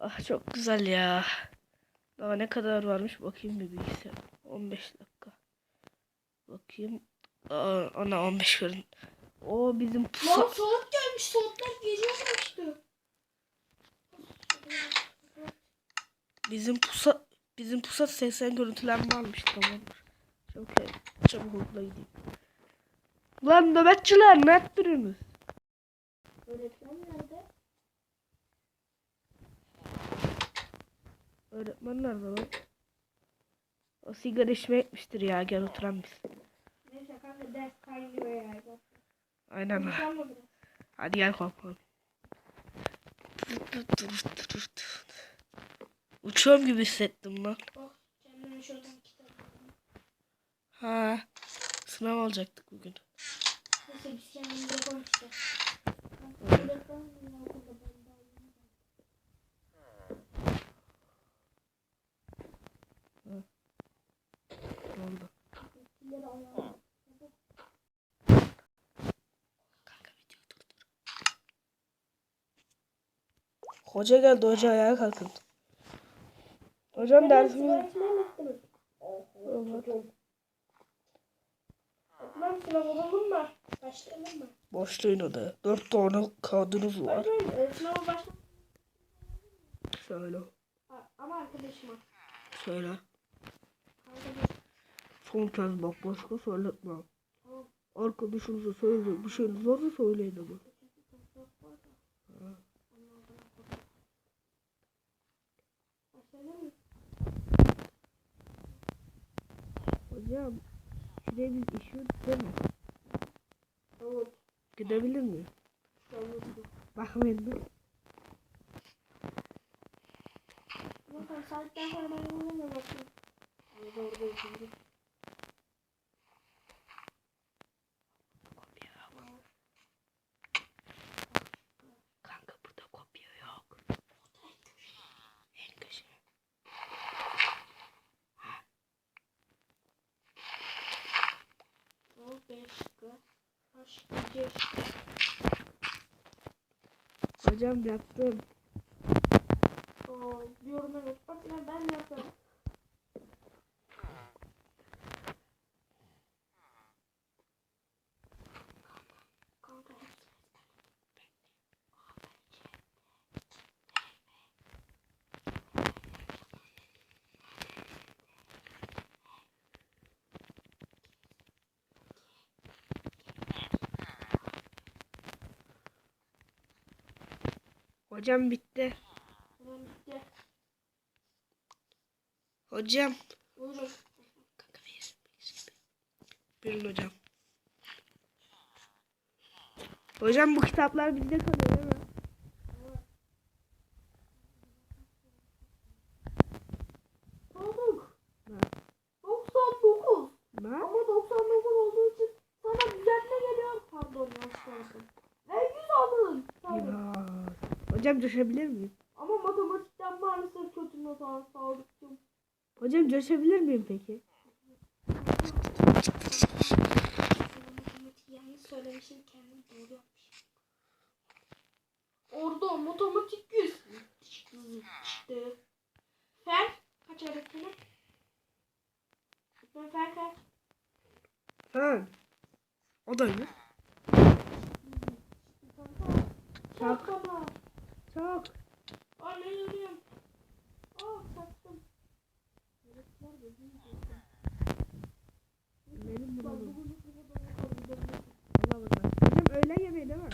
Ah çok güzel ya. Daha ne kadar varmış bakayım bir bilgisayar. 15 dakika. Bakayım. Aa, ana 15 görün. O bizim Lan pusa. saat gelmiş. Saatler gece olmuştu. Bizim pusa. Bizim pusa 80 görüntülenme almış tamamdır. Çabuk çabuk okula gideyim. Lan nöbetçiler ne ettiriyorsunuz? Öğretmen Öğretmen nerede lan? O sigara içmeye gitmiştir ya gel oturan biz. Neyse kanka ders kaynıyor ya. Aynen ha. Konuşalım biraz. Hadi gel korkalım. Uçuyorum gibi hissettim lan. Oh. Ha. Sınav alacaktık bugün. Neyse biz kendimize konuşacağız. Kanka, öğretmen mi okulda ben de alayım. Ne oldu? Kitapları alalım. Kanka video durdur. Hoca geldi hoca ayağa kalkın. Hocam dersimi... Öğretmen misiniz? Evet. Öğretmen sınav olalım mı? Başlayalım mı? Boşluğun odaya. Dört tane kağıdınız var. E, sınava başla. Söyle. Ama arkadaşıma. Söyle. Dur. Son kez bak başka söyletme. Tamam. Arkadaşınıza söyleyecek bir şeyiniz varsa söyleyin ama. Başlayalım mı? Hocam şuraya biz işiyoruz değil mi? Evet. Gidebilir miyim? Tamam. Bakmayın mı? Bakın saatten sonra ben yine bakıyorum. Orada orada oturuyor. Kanka burada kopya yok. En köşe. O beş şıkkı. C şıkkı. Hocam yaptım. Oo. Bak ne ben yapıyorum. Kanka hepsi. Hocam bitti. Tamam bitti. Hocam. Buyurun hocam. Hocam bu kitaplar bizde kalıyor değil mi? Aldık. Ne? 99. Ne? Ama 99 olduğu için sana düzeltme geliyor. Pardon yanlış yaptım. Ve 100 aldın. Pardon. Ya. Hocam coşabilir miyim? Ama matematikten maalesef kötü not al- aldık. Hocam coşabilir miyim peki? Matematik yanlış söylemişim kendim doğru yapmışım. Orada matematik 100. Çıktı. Fen kaç öğretmenim? Öğretmen fen kaç? Ha. O da mı? Çok baba. Çok. Aa ne görüyorum? Aa sattım. Benim Bak, bulalım. bugün bu kadar kaldı. Allah bakar. Hocam öğlen yemeği değil mi?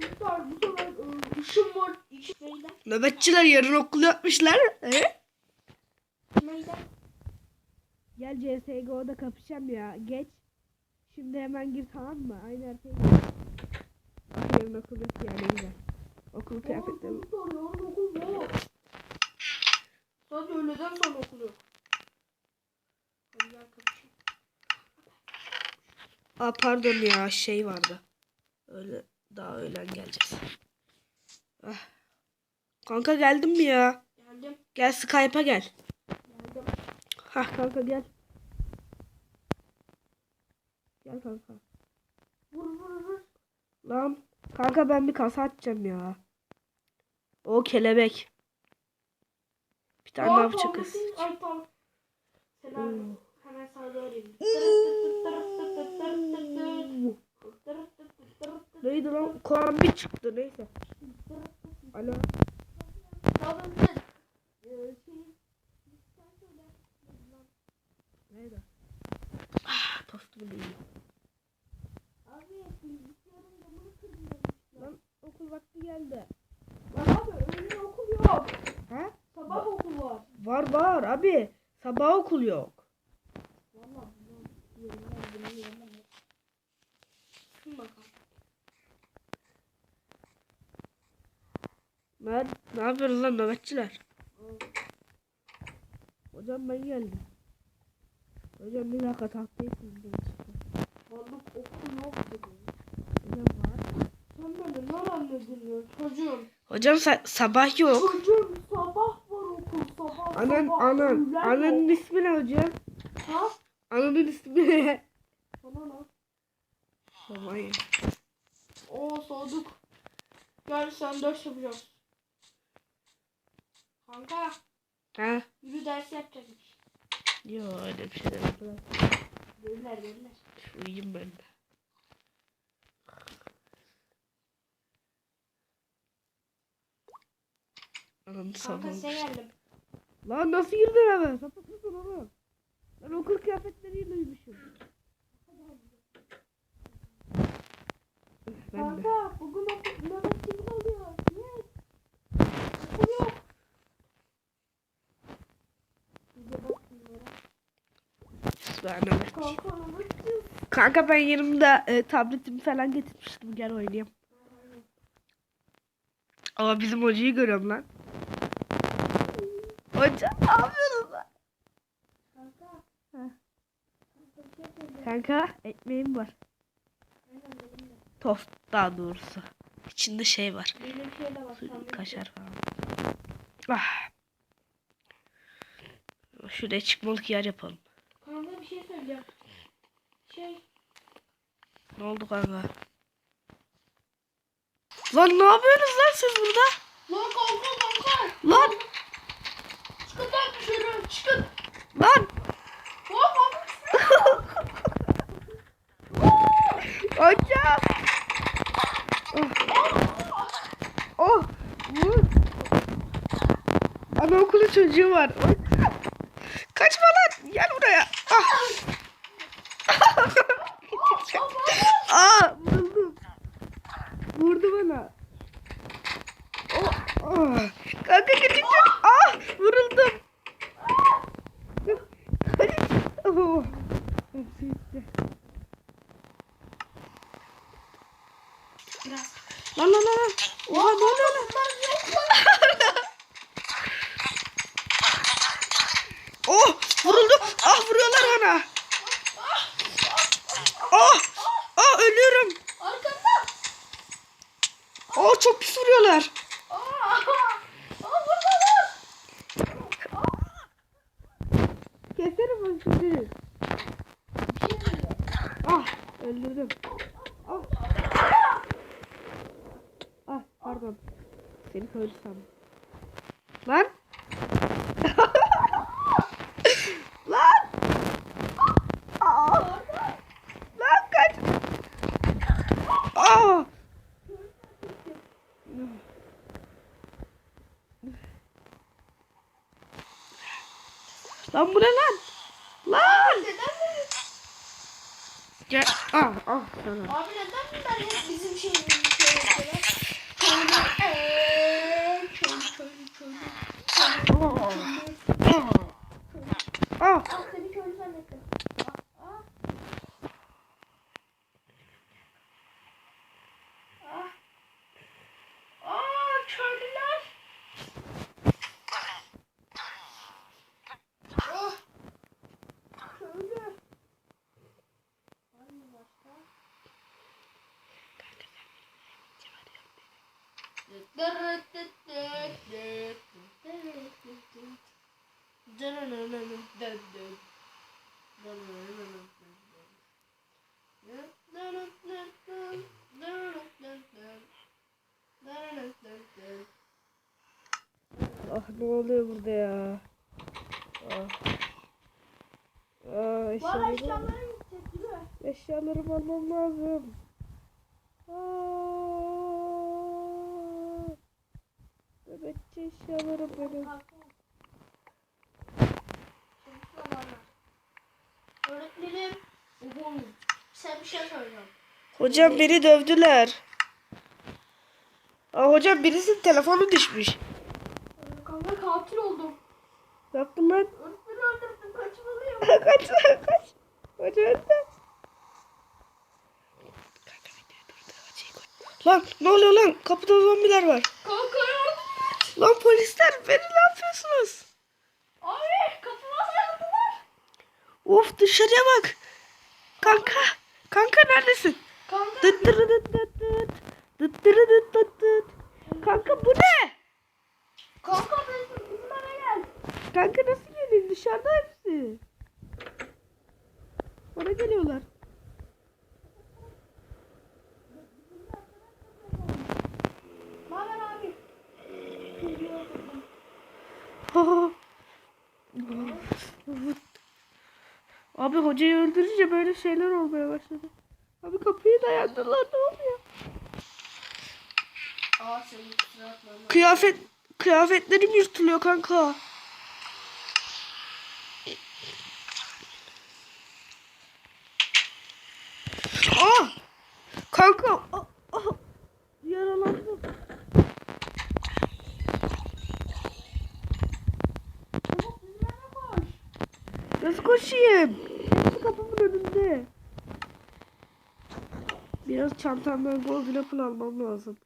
Çocuklar bu sefer e, işim var. Nöbetçiler yarın okul yapmışlar. He? Gel CSGO'da kapışacağım ya. Geç. Şimdi hemen gir tamam mı? Aynı haritaya gir. Ah, Yarın okul yok ya ne güzel. Okul kıyafetleri. Oğlum çocuklar yarın okul yok. Sadece öğleden sonra okul yok. Aa pardon ya şey vardı. Öyle daha öğlen geleceğiz. Ah. Kanka geldin mi ya? Geldim. Gel Skype'a gel. Geldim. Hah kanka gel. Gel kanka. Vur vur vur. Lan kanka ben bir kasa açacağım ya. O kelebek. Bir tane daha pardon, kız. Neydi lan? Kombi çıktı neyse. Alo. Neydi? Ah, tostumu yiyeyim. Abi okul vakti geldi. Lan abi öğlen okul yok. Ha? Sabah okul var. Var var abi. Sabah okul yok. Valla bunu yerinden bunu yerinden. Şun bakalım. Ne, ne yapıyoruz lan nöbetçiler? Hocam ben geldim. Hocam bir dakika tahtaysınız. Varlık okul yok dedi. Hocam var. Çocuğum? Hocam sa- sabah yok. Çocuğum sabah var okul sabah Anan sabah. anan. Öğlen Ananın yok. ismi ne hocam? Ha? Ananın ismi ne? Sana ne? Sabah ya. Oo soğuduk. Gel sen ders yapacağız. Kanka Ha? yürü ders yapacakmış. Yok öyle bir şey. Verirler verirler. Şu Uyuyayım ben de. Ananı Kanka sabah. sen geldim. Lan nasıl girdin eve? Sapık mısın oğlum? Ben okul kıyafetleriyle uyumuşum. Kanka bugün okul nöbetçilik oluyor. Niye? Okul yok. Kanka. Kanka ben yanımda e, tabletimi falan getirmiştim. Gel oynayayım. Ama bizim hocayı görüyorum lan. Hoca ne yapıyorsun lan? Kanka. Ha. Kanka ekmeğim var. Tost daha doğrusu. İçinde şey var. Sandım. Kaşar falan. Ah. Şuraya çıkmalık yer yapalım. Kanka bir şey söyleyeceğim. Şey. Ne oldu kanka? Lan ne yapıyorsunuz lan siz burada? Lan kanka kanka. Lan Çıkın lan dışarı. Çıkın. lan. Hop hop. Hocam. Oh. Oh. Vur. Anaokulu çocuğu var. Hocam. Kaçma lan. Gel buraya. Ah. Aa vuruldum. Vurdu bana. Oh, oh. Kanka gidince ah vuruldum. Hadi. Oh. Hepsi gitti. Lan lan lan lan. Oha ne oluyor lan? Oh vuruldum. Ah vuruyorlar bana. Ah. Ah ölüyorum. Arkanda. Oh çok pis vuruyorlar. Aa. Aa buradalar. Keserim ben sizi. Ah öldürdüm. Ah. Ah pardon. Seni sandım. Lan. Lan. Lan kaç. Aa. Lan bu ne? Lan. Neden mi? Gel. Ah ah sana. Abi neden Ah ne oluyor burada ya? Ah. Ah, eşyalarım, eşyalarım almam lazım. Ah. Nöbetçi. Öğretmenim. Sen bir şey. Hocam beni dövdüler. Aa, hocam birisinin telefonu düşmüş. Kanka katil oldum. Ne yaptın lan? Öğretmeni öldürdüm. Kaçmalıyım. kaç lan kaç. Hoca öldü. Lan ne oluyor lan? Kapıda zombiler var. Lan polisler beni ne yapıyorsunuz? Abi kapıma sarıldılar. Of dışarıya bak. Kanka. Kanka neredesin? Kanka. Dıt dırı dıt dıt dıt. Dıt dırı dıt dıt dıt. Kanka bu ne? Kanka bizim eve gel. Kanka nasıl gelin? Dışarıda hepsi. Bana geliyorlar. Ne haber abi? Abi hocayı öldürünce böyle şeyler olmaya başladı. Abi kapıyı dayandılar ne oluyor? Aa. Kıyafet kıyafetlerim yırtılıyor kanka. Aa! Kanka, aa, aa, yaralandım. Çabuk bizim eve koş. Nasıl koşayım? Önünde. Biraz çantamdan golden apple almam lazım.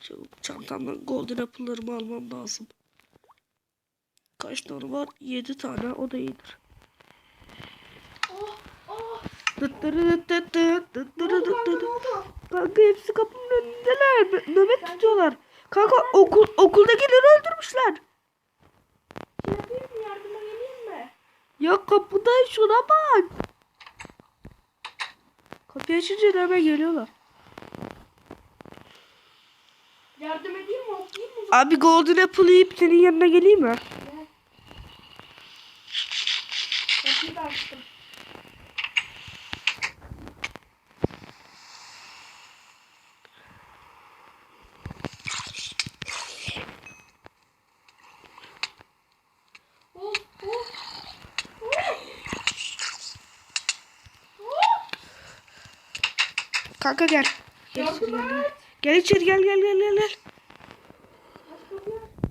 Çabuk çantamdan golden apple'larımı almam lazım. Kaç tane var? 7 tane. O da iyidir. Kanka hepsi kapının önündeler. Nö- Nöbet tutuyorlar. Kanka okul okuldakileri öldürmüşler. Şey yapayım mı yardıma geleyim mi? Ya kapıda şuna bak. Kapıyı açınca hemen geliyorlar. Yardım edeyim mi? Okuyayım mı? Abi golden apple yiyip senin yanına geleyim mi? Gel. Kapıyı da açtım. Oh, oh, oh. Oh. Kanka gel. Gel içeri gel. et. Gel içeri gel gel gel gel. gel.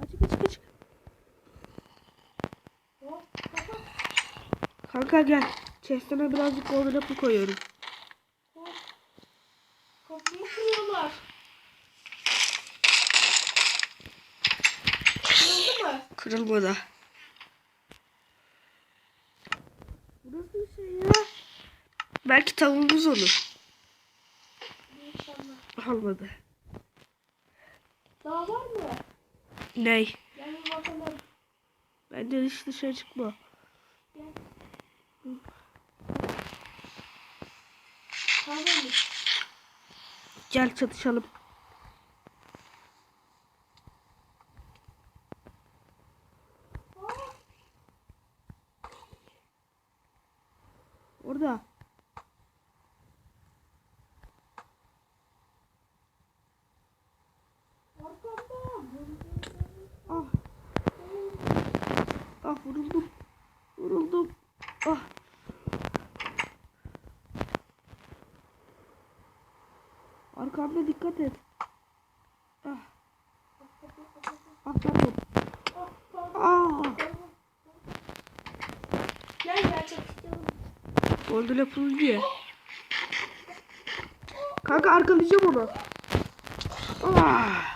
Açık açık açık. Kanka gel. Chest'ine birazcık golden apple koyuyorum. Kapıyı kırıyorlar. Kırıldı mı? Kırılmadı. Bu nasıl bir şey ya? Belki tavuğumuz olur. Olmadı. Daha var mı? Ney? Gel bakalım. Bence hiç dışarı çıkma. Gel. Gel çatışalım. Aa, Orada. arkamda. Ah. Ah vuruldum. Vuruldum. Ah. Arkamda dikkat et. Ah. Ah pardon. Gel gel çatıştıralım. Golden apple diye. Kanka arkalayacağım onu. Ah.